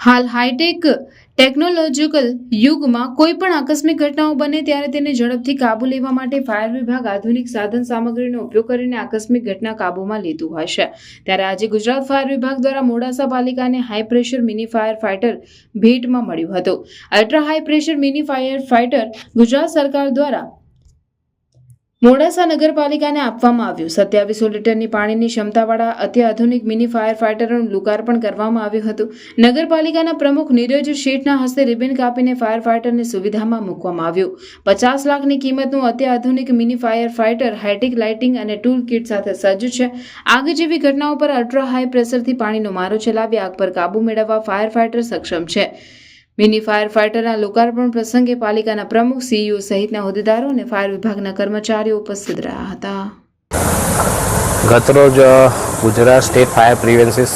હાલ high tech technological યુગમાં કોઈ પણ આકસ્મિક ઘટનાઓ બને ત્યારે તેને ઝડપથી કાબુ લેવા માટે ફાયર વિભાગ આધુનિક સાધન સામગ્રીનો ઉપયોગ કરીને આકસ્મિક ઘટના કાબૂમાં લીધું હશે. ત્યારે આજે ગુજરાત ફાયર વિભાગ દ્વારા Modasa પાલિકાને high pressure mini fire fighter ભેટમાં મળ્યું હતું. Ultra high pressure mini fire fighter Gujarat સરકાર દ્વારા મોડાસા નગરપાલિકાને આપવામાં આવ્યું. સત્યાવીસો લીટરની પાણીની ક્ષમતાવાળા અત્યાધુનિક મિની ફાયર ફાઇટરનું લોકાર્પણ કરવામાં આવ્યું હતું. નગરપાલિકાના પ્રમુખ નીરજ શેઠના હસ્તે રિબિન કાપીને ફાયર ફાઇટરની સુવિધામાં મૂકવામાં આવ્યું. પચાસ લાખની કિંમતનું અત્યાધુનિક mini fire fighter, hi tech lighting અને ટૂલ કિટ સાથે સજ્જ છે. આગ જેવી ઘટનાઓ પર અલ્ટ્રા હાઈ પ્રેશરથી પાણીનો મારો ચલાવી આગ પર કાબુ મેળવવા ફાયર ફાઇટર સક્ષમ છે. મિની ફાયર ફાઇટરના લોકાર્પણ પ્રસંગે પાલિકાના પ્રમુખ, સીઈઓ સહિતના હોદ્દેદારો અને ફાયર વિભાગના કર્મચારીઓ ઉપસ્થિત રહ્યા હતા. ગતરોજ ગુજરાત સ્ટેટ ફાયર પ્રિવેન્સિસ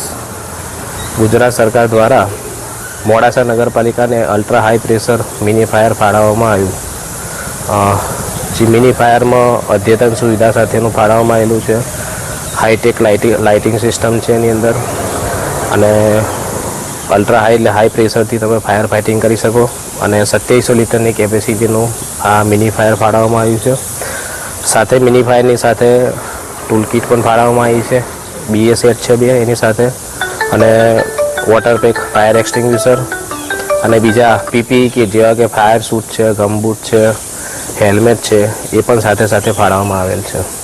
ગુજરાત સરકાર દ્વારા મોડાસા નગરપાલિકાને ultra high pressure mini fire ફાળવવામાં આવ્યું. જે મિની ફાયરમાં અદ્યતન સુવિધા સાથેનું ફાળવવામાં આવેલું છે. હાઈટેક લાઇટિંગ લાઇટિંગ સિસ્ટમ છે એની અંદર. અને અલ્ટ્રા હાઈ એટલે હાઈ પ્રેશરથી તમે ફાયર ફાઇટિંગ કરી શકો. અને સત્યાવીસો લીટરની કેપેસિટીનું આ મિની ફાયર ફાળવવામાં આવ્યું છે. સાથે મિની ફાયરની સાથે ટૂલ કિટ પણ ફાળવવામાં આવી છે. બીએ સેટ છે બે એની સાથે. અને વોટર પેક ફાયર એક્સટિંગ્વિશર અને બીજા પીપી કે જેવા કે ફાયર સૂટ છે, ગમબૂટ છે હેલ્મેટ છે, એ પણ સાથે સાથે ફાળવવામાં આવેલ છે.